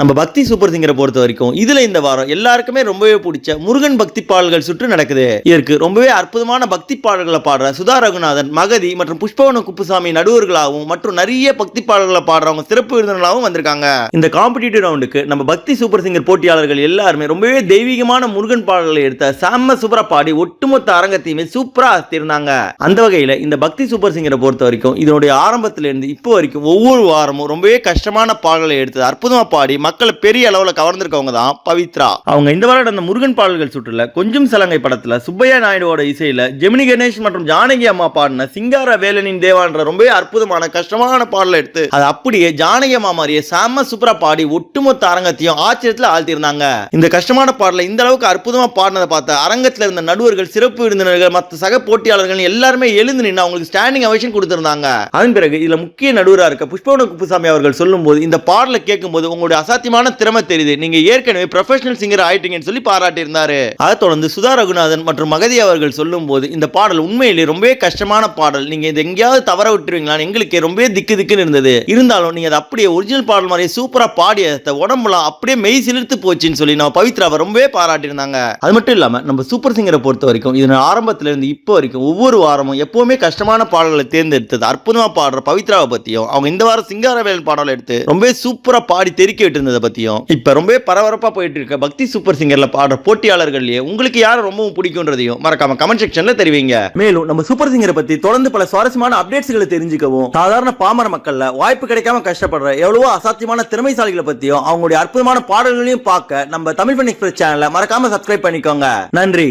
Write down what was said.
நம்ம பக்தி சூப்பர் சிங்கரை பொறுத்த வரைக்கும் இதுல இந்த வாரம் எல்லாருக்குமே ரொம்பவே பிடிச்ச முருகன் பக்தி பாடல்கள் சுற்று நடக்குது. இதற்கு ரொம்பவே அற்புதமான பக்தி பாடல்களை பாடுற சுதா ரகுநாதன் மகதி மற்றும் புஷ்பவன குப்புசாமி நடுவர்களாகவும் மற்றும் நிறைய பக்தி பாடல்களை பாடுறவங்க சிறப்பு விருந்தினர்களாகவும் வந்திருக்காங்க. இந்த காம்படிட்டிவ் ரவுண்டுக்கு நம்ம பக்தி சூப்பர் சிங்கர் போட்டியாளர்கள் எல்லாருமே ரொம்பவே தெய்வீகமான முருகன் பாடல்களை எடுத்த செம்ம சூப்பரா பாடி ஒட்டுமொத்த அரங்கத்தையுமே சூப்பரா அசத்திருந்தாங்க அந்த வகையில இந்த பக்தி சூப்பர் சிங்கரை பொறுத்த வரைக்கும் இதனுடைய ஆரம்பத்திலிருந்து இப்போ வரைக்கும் ஒவ்வொரு வாரமும் ரொம்பவே கஷ்டமான பாடல்களை எடுத்து அற்புதமா பாடி மக்களை பெரிய அளவுல கவர்ந்திருக்கவங்க தான் பவித்ரா. அவங்க இந்த வாரம் நடந்த முருகன் பாடல்கள் சுற்றுல கொஞ்சம் சலங்கை படத்துல சுப்பையா நாயுடுவோட இசையில் ஜெமினி கணேஷ் மற்றும் ஜானகி அம்மா பாடின சிங்கார வேலனின் தேவான்ற ரொம்ப அற்புதமான கஷ்டமான பாடலை எடுத்து அது அப்படியே ஜானகி அம்மா மாதிரியே செம்ம சூப்பரா பாடி ஒட்டுமொத்த அரங்கத்தையும் ஆச்சரியத்தில் ஆழ்த்தியிருந்தாங்க. இந்த கஷ்டமான பாடலை இந்த அளவுக்கு அற்புதமா பாடினதை பார்த்த அரங்கத்தில் இருந்த நடுவர்கள் சிறப்பு விருந்தினர்கள் மற்ற சக போட்டியாளர்கள் எல்லாருமே எழுந்து நின்று அவங்களுக்கு ஸ்டாண்டிங் அவேஷன் கொடுத்திருந்தாங்க. அதன் பிறகு இதுல முக்கிய நடுவராக இருக்க புஷ்பவன குப்புசாமி அவர்கள் சொல்லும்போது இந்த பாடலை கேட்கும்போது உங்களுடைய அசாத்தியமான திறமை தெரியுது. நீங்க ஏற்கனவே ப்ரொஃபஷனல் சிங்கர் ஆயிட்டீங்கன்னு சொல்லி பாராட்டியிருந்தாரு. அதை தொடர்ந்து சுதா ரகுநாதன் மற்றும் மகதி அவர்கள் சொல்லும் போது இந்த பாடல் உண்மையிலேயே ரொம்பவே கஷ்டமான பாடல். நீங்க இது எங்கேயாவது தவற விட்டுருவீங்களான்னு எங்களுக்கு ரொம்பவே திக்கு திக்குன்னு இருந்தது. இருந்தாலும் நீங்க அதை அப்படியே ஒரிஜினல் பாடல் மாதிரியே சூப்பரா பாடி அதை உடம்புலாம் அப்படியே மெய் சிலிர்த்து போச்சுன்னு சொல்லி நம்ம பவித்ராவை ரொம்பவே பாராட்டியிருந்தாங்க. அது மட்டும் இல்லாம நம்ம சூப்பர் சிங்கரை பொறுத்த வரைக்கும் இது ஆரம்பத்துல இருந்து இப்போ வரைக்கும் ஒவ்வொரு வாரமும் எப்பவுமே கஷ்டமான பாடல்களை தேர்ந்தெடுத்தது அற்புதமா பாடுற பவித்ராவை பத்தியும் அவங்க இந்த வாரம் சிங்காரவேல் பாடலை எடுத்து ரொம்பவே சூப்பரா பாடி தெறிக்க இருந்ததை பற்றியும் இப்போ ரொம்பவே பரபரப்பா போயிட்டு இருக்க பக்தி சூப்பர் சிங்கர்ல பாடுற போட்டியாளர்கள்லயே உங்களுக்கு யார் ரொம்பவும் பிடிக்கும்ன்றதையும் மறக்காம கமெண்ட் செக்ஷன்ல தெரிவிங்க. மேலும் நம்ம சூப்பர் சிங்கரை பத்தி தொடர்ந்து பல சுவாரஸ்யமான அப்டேட்ஸ்களை தெரிஞ்சுக்கவும் சாதாரண பாமர மக்களில் வாய்ப்பு கிடைக்காம கஷ்டப்படுற எவ்வளவோ அசாத்தியமான திறமைசாலிகளை பற்றியும் அவங்களுடைய அற்புதமான பாடல்களையும் பார்க்க நம்ம தமிழ் பண்ணி எக்ஸ்பிரஸ் சேனலை மறக்காம சப்ஸ்கிரைப் பண்ணிக்கோங்க. நன்றி.